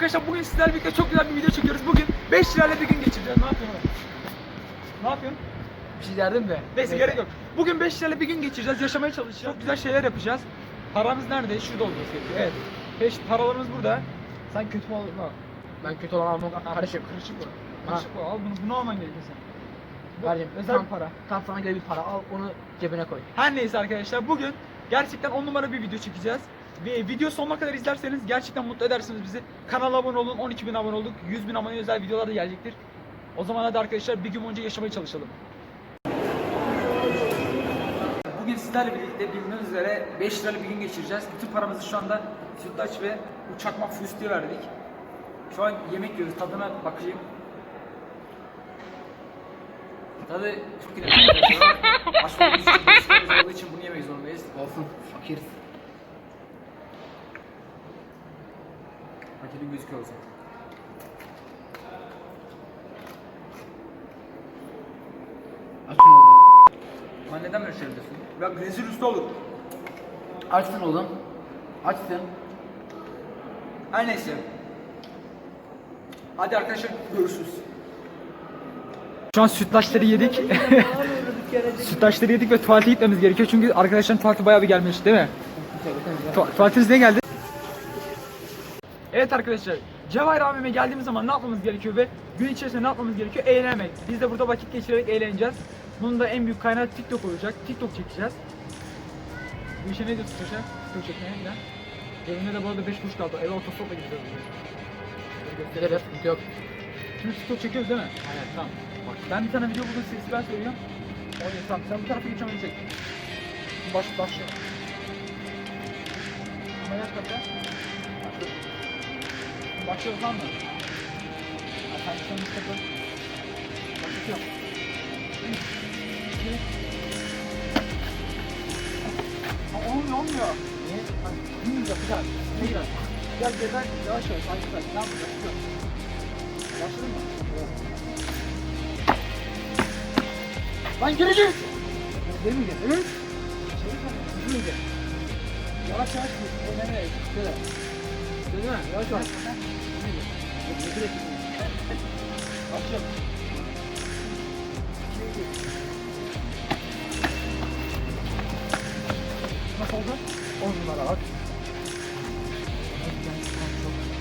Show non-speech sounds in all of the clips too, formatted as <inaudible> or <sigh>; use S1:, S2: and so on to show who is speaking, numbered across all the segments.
S1: Arkadaşlar bugün sizlerle birlikte çok güzel bir video çekiyoruz. Bugün 5 lirayla bir gün geçireceğiz. Ne yapıyorsun? Ne yapıyorsun?
S2: Bir şey derdim de.
S1: Neyse gerek yok. Bugün 5 lirayla bir gün geçireceğiz. Yaşamaya çalışacağız. Çok güzel şeyler yapacağız. Paramız nerede? Şurada gerekiyor. Evet. Peş, paralarımız burada.
S2: Sen kötü ol. Ben kötü olan almak karışık.
S1: Kırışık bu.
S2: Ha.
S1: Kırışık bu. Al bunu. Bunu alman gerekiyor sen. Bu
S2: Vereceğim.
S1: özel
S2: Tam-
S1: para.
S2: Tam sana göre bir para al onu cebine koy.
S1: Her neyse arkadaşlar bugün gerçekten 10 numara bir video çekeceğiz. Ve video sonuna kadar izlerseniz gerçekten mutlu edersiniz bizi. Kanala abone olun. 12 bin abone olduk. 100 bin abone özel videolar da gelecektir. O zaman hadi arkadaşlar bir gün boyunca yaşamaya çalışalım. Bugün sizlerle birlikte bildiğiniz üzere 5 liralık bir gün geçireceğiz. Bütün paramızı şu anda sütlaç ve bu çakmak füstüğü verdik. Şu an yemek yiyoruz. Tadına bakayım. Tadı çok güzel. <laughs> Aşk olduğu için bunu yemek zorundayız.
S2: Olsun. Fakir.
S1: Paketin gözüküyor olsun.
S2: Açsın oğlum.
S1: Ama neden böyle şey yapıyorsun? Ya rezil üstü olur.
S2: Açsın oğlum. Açsın.
S1: Her neyse. Hadi arkadaşlar görüşürüz. Şu an sütlaçları yedik. <laughs> sütlaçları yedik ve tuvalete gitmemiz gerekiyor çünkü arkadaşların tuvaleti bayağı bir gelmiş değil mi? Tu- tuvaletiniz ne geldi? Evet arkadaşlar, Cevahir abime geldiğimiz zaman ne yapmamız gerekiyor ve gün içerisinde ne yapmamız gerekiyor? Eğlenmek. Biz de burada vakit geçirerek eğleneceğiz. Bunun da en büyük kaynağı TikTok olacak. TikTok çekeceğiz. Bu işe ne diyorsun Paşa? TikTok çekmeye giden. Cebimde de bu arada 5 kuruş kaldı. Eve otostopla gideceğiz.
S2: Gideriz. Sıkıntı yok.
S1: Şimdi TikTok çekiyoruz değil mi? Aynen tamam. Bak ben bir tane video buldum sesi ben söylüyorum. O yüzden tamam sen bu tarafa geçen çek. Baş başla. Yap kapıda. Başlıyoruz tamam mı? Başlatıyorum. Üç, iki. Ha, olmuyor olmuyor. Niye? Ha, Bilmiyorum yapacağız. Güzel. Gel ceza yavaş yavaş. Sen ne yapacağız? Başladın mı? Lan gireceğiz. Değil miydi? Evet. Çevir sana. Hızlı mıydı? Yavaş yavaş git. Önemli. Şöyle. Mi? Yavaş yavaş. Başlayalım. Nasıl oldu? 10 numara bak.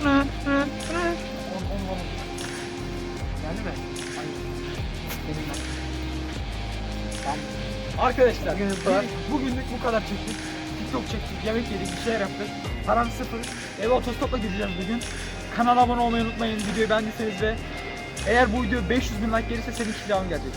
S1: 10 10 10. Geldi mi? Hayır. Benim ben. Arkadaşlar
S2: bugünlük bu kadar
S1: çektik. TikTok çektik, yemek yedik, bir şeyler yaptık. Param sıfır. Eve otostopla gideceğim bugün. Kanala abone olmayı unutmayın. Videoyu beğendiyseniz ve eğer bu video 500 bin like gelirse senin devamı gelecek.